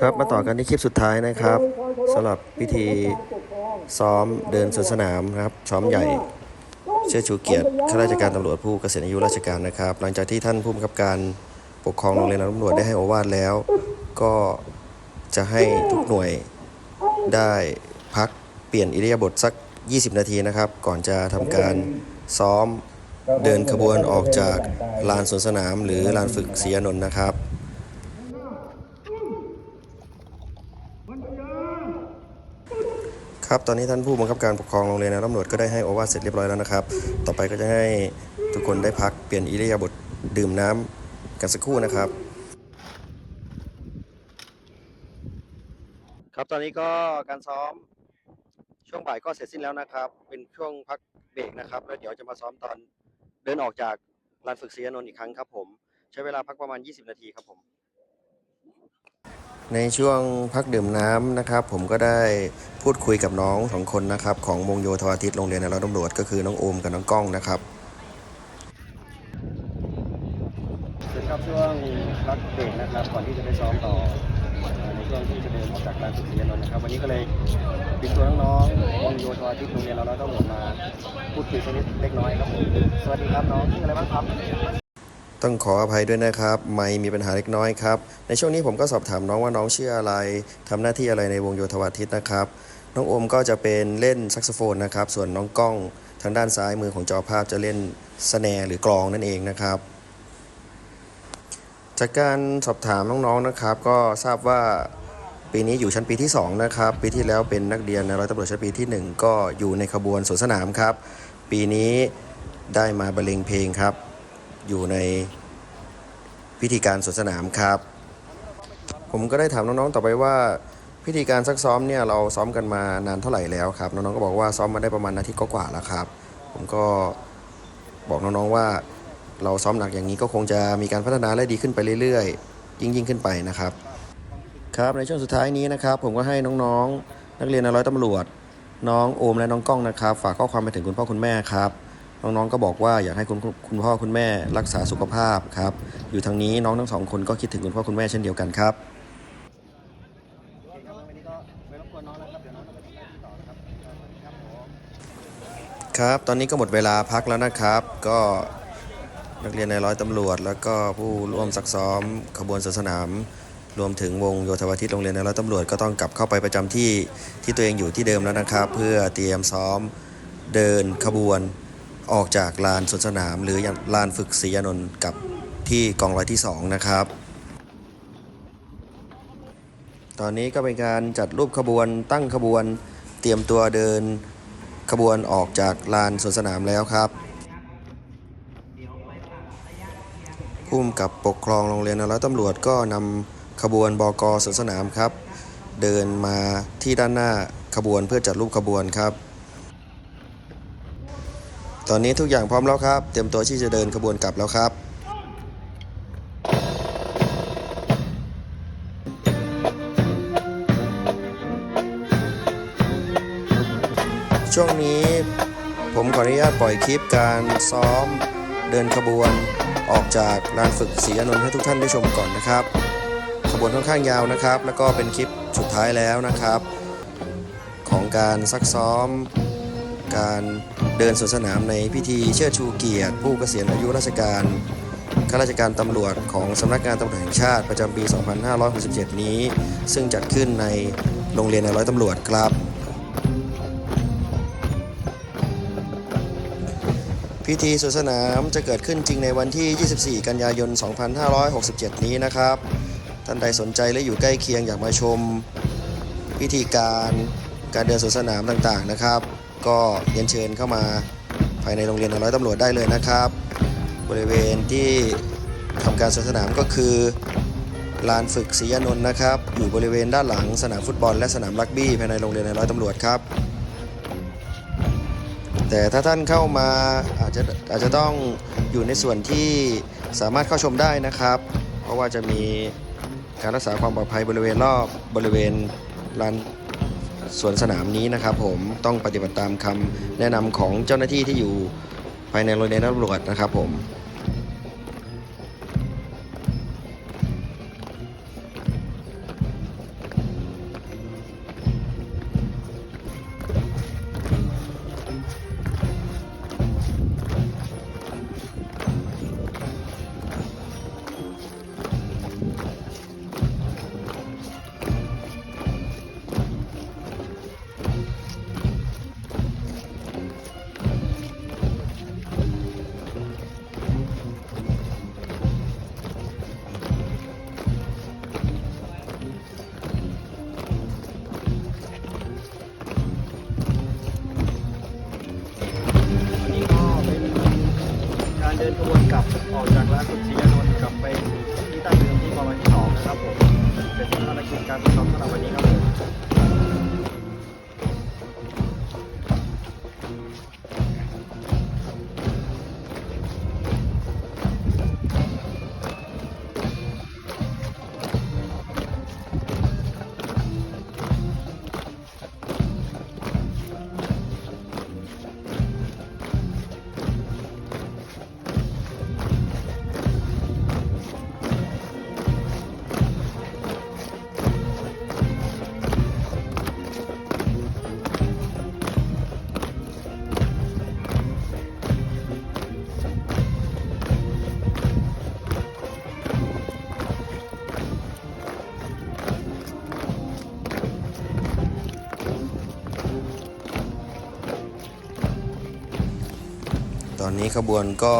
ครับมาต่อกันที่คลิปสุดท้ายนะครับสำหรับพิธีซ้อมเดินสวนสนามนะครับซ้อมใหญ่เชื่อชูเกียรติข้าราชการตำรวจผู้เกษียณอายุราชการนะครับ หลังจากที่ท่านผู้บังคับการปกครองโรงเรียนตำรวจได้ให้โอวาทแล้ว ก็จะให้ทุกหน่วยได้พักเปลี่ยนอิริยาบถสัก 20 นาทีนะครับ ก่อนจะทำการซ้อมเดินขบวนออกจากลานสวนสนาม หรือลานฝึกศรีอนนท์นะครับ ครับตอนนี้ท่านผู้บังคับการปกครองโรงเรียนตำรวจก็ได้ให้โอวาทเสร็จเรียบร้อยแล้วนะครับ ต่อไปก็จะให้ทุกคนได้พักเปลี่ยนอิริยาบถดื่มน้ำกันสักครู่นะครับ ครับตอนนี้ก็การซ้อมช่วงบ่ายก็เสร็จสิ้นแล้วนะครับ เป็นช่วงพักเบรกนะครับแล้วเดี๋ยวจะมาซ้อมตอนเดินออกจากลานฝึกศรีอานนท์อีกครั้งครับผม ใช้เวลาพักประมาณ 20 นาทีครับผม ในช่วงพักดื่มน้ำนะครับ ผมก็ได้พูดคุยกับน้องสองคนนะครับของวงโยธวาทิตโรงเรียนนร้อยตำรวจก็คือน้องโอมกับน้องก้องนะครับสวัสดีครับช่วงพักเบรกนะครับก่อนที่จะไปซ้อมต่อในช่วงที่จะเดินออกจากการฝึกเรียนนท์นะครับ วันนี้ก็เลยติดตัวน้องๆวงโยธวาทิตโรงเรียนเราร้อยตำรวจมาพูดคุยสักนิดเล็กน้อยครับผมสวัสดีครับน้องชื่ออะไรบ้างครับ ต้องขออภัยด้วยนะครับ ไม่มีปัญหาเล็กน้อยครับ ในช่วงนี้ผมก็สอบถามน้องว่าน้องชื่ออะไรทำหน้าที่อะไรในวงโยธวาทิตนะครับ น้องโอมก็จะเป็นเล่นแซกโซโฟนนะครับ ส่วนน้องก้องทางด้านซ้ายมือของจอภาพจะเล่นสแนร์หรือกลองนั่นเองนะครับ จากการสอบถามน้องๆนะครับ ก็ทราบว่าปีนี้อยู่ชั้นปีที่ 2 นะครับ ปีที่แล้วเป็นนักเรียนในร้อยตำรวจชั้นปีที่ 1 ก็อยู่ในขบวนสวนสนามครับ ปีนี้ได้มาบรรเลงเพลงครับ อยู่ในพิธีการสวนสนามครับ ผมก็ได้ถามน้องๆต่อไปว่าพิธีการซักซ้อมเนี่ยเราซ้อมกันมานานเท่าไหร่แล้วครับน้องๆก็บอกว่าซ้อมมาได้ประมาณนาทีก็กว่าแล้วครับ ผมก็บอกน้องๆว่าเราซ้อมหนักอย่างนี้ก็คงจะมีการพัฒนาและดีขึ้นไปเรื่อยๆ ยิ่งยิ่งๆขึ้นไปนะครับ ครับในช่วงสุดท้ายนี้นะครับผมก็ให้น้องๆ นักเรียนในร้อยตำรวจ น้องโอมและน้องก้องนะครับ ฝากข้อความไปถึงคุณพ่อคุณแม่ครับ น้องๆก็บอกว่าอยากให้คุณคุณพ่อคุณแม่รักษาสุขภาพครับ อยู่ทางนี้น้องทั้งสองคนก็คิดถึงคุณพ่อคุณแม่เช่นเดียวกันครับครับ ตอนนี้ก็หมดเวลาพักแล้วนะครับ ก็นักเรียนในร้อยตำรวจ แล้วก็ผู้ร่วมซักซ้อมขบวนสวนสนาม รวมถึงวงโยธวาทิตโรงเรียนในร้อยตำรวจก็ต้องกลับเข้าไปประจำที่ที่ตัวเองอยู่ที่เดิมแล้วนะครับ เพื่อเตรียมซ้อมเดินขบวน ออกจากลานสวนสนาม หรือลานฝึกศรีอานนท์กับที่กองร้อยที่สองนะครับ ตอนนี้ก็เป็นการจัดรูปขบวนตั้งขบวนเตรียมตัวเดินขบวนออกจากลานสวนสนามแล้วครับผู้กำกับปกครองโรงเรียนนร้อยตำรวจก็นำขบวนบกสวนสนามครับ เดินมาที่ด้านหน้าขบวนเพื่อจัดรูปขบวนครับ ตอนนี้ทุกอย่างพร้อมแล้วครับ เตรียมตัวที่จะเดินขบวนกลับแล้วครับช่วงนี้ผมขออนุญาตปล่อยคลิปการซ้อมเดินขบวนออกจากลานฝึกศรีอานนท์ให้ทุกท่านได้ชมก่อนนะครับ ขบวนค่อนข้างยาวนะครับ แล้วก็เป็นคลิปสุดท้ายแล้วนะครับ ของการซักซ้อม การเดินสวนสนามในพิธีเชิดชูเกียรติ ผู้เกษียณอายุราชการข้าราชการตำรวจของสำนักงานตำรวจแห่งชาติประจำปี 2567 นี้ ซึ่งจัดขึ้นในโรงเรียนในร้อยตำรวจครับ พิธีสวนสนามจะเกิดขึ้นจริงในวันที่ 24 กันยายน 2567 นี้นะครับ ท่านใดสนใจและอยู่ใกล้เคียงอยากมาชม พิธีการการเดินสวนสนามต่างๆนะครับ ก็เรียนเชิญเข้ามาภายในโรงเรียนร้อยตำรวจได้เลยนะครับ บริเวณที่ทำการสวนสนามก็คือลานฝึกศรีอานนท์นะครับ อยู่บริเวณด้านหลังสนามฟุตบอลและสนามรักบี้ภายในโรงเรียนในร้อยตำรวจครับ แต่ถ้าท่านเข้ามาอาจจะอาจจะต้องอยู่ในส่วนที่สามารถเข้าชมได้นะครับ เพราะว่าจะมีการรักษาความปลอดภัยบริเวณรอบบริเวณลาน สวนสนามนี้นะครับผมต้องปฏิบัติตามคำแนะนำของเจ้าหน้าที่ที่อยู่ภายในโรงเรียนตำรวจนะครับผม กิจการฝึกซ้อมสำหรับวันนี้ครับผม ขบวนก็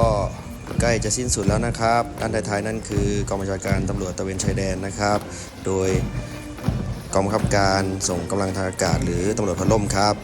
ใกล้จะสิ้นสุดแล้วนะครับด้านท้ายๆนั่นคือกองบัญชาการตำรวจตะเวนชายแดนนะครับ โดยกองบังคับการส่งกำลังทางอากาศหรือตำรวจพลล่มครับ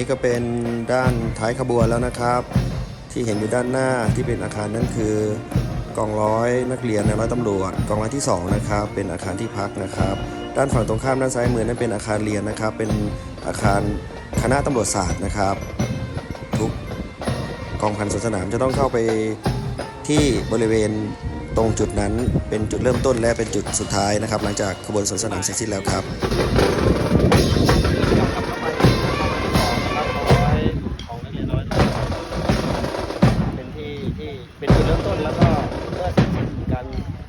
นี่ก็เป็นด้านท้ายขบวนแล้วนะครับ ที่เห็นอยู่ด้านหน้าที่เป็นอาคารนั่นคือกองร้อยนักเรียนในร้อยตำรวจกองร้อยที่สองนะครับเป็นอาคารที่พักนะครับ ด้านฝั่งตรงข้ามด้านซ้ายมือนั้นเป็นอาคารเรียนนะครับ เป็นอาคารคณะตำรวจศาสตร์นะครับ ทุกกองพันสวนสนามจะต้องเข้าไปที่บริเวณตรงจุดนั้นเป็นจุดเริ่มต้นและเป็นจุดสุดท้ายนะครับ หลังจากขบวนสวนสนามเสร็จสิ้นแล้วครับ ที่เป็นจุดเริ่มต้นแล้วก็เมื่อสร็จสิ้นการ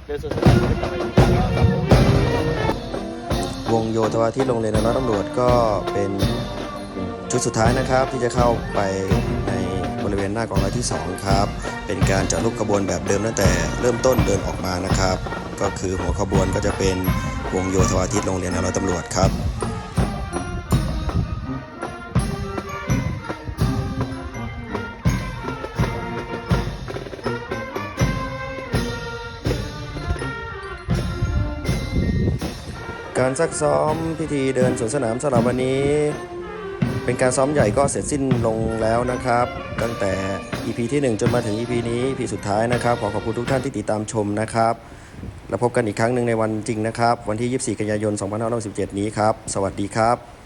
เดินสวนสนามก็จะไปที่แล้วครับผมวงโยธวาทิตโรงเรียนนร้อยตำรวจก็เป็นชุดสุดท้ายนะครับที่จะเข้าไปในบริเวณหน้ากองร้อยที่ 2 ครับ เป็นการจัดรูปขบวนแบบเดิมตั้งแต่เริ่มต้นเดินออกมานะครับ ก็คือหัวขบวนก็จะเป็นวงโยธวาทิตโรงเรียนนร้อยตำรวจครับ การซักซ้อมพิธีเดินสวนสนามสำหรับวันนี้ เป็นการซ้อมใหญ่ก็เสร็จสิ้นลงแล้วนะครับ ตั้งแต่ EP ที่ 1 จนมาถึง EP นี้ EP สุดท้ายนะครับ ขอขอบคุณทุกท่านที่ติดตามชมนะครับ แล้วพบกันอีกครั้งหนึ่งในวันจริงนะครับ วันที่ 24 กันยายน 2567 นี้ครับ สวัสดีครับ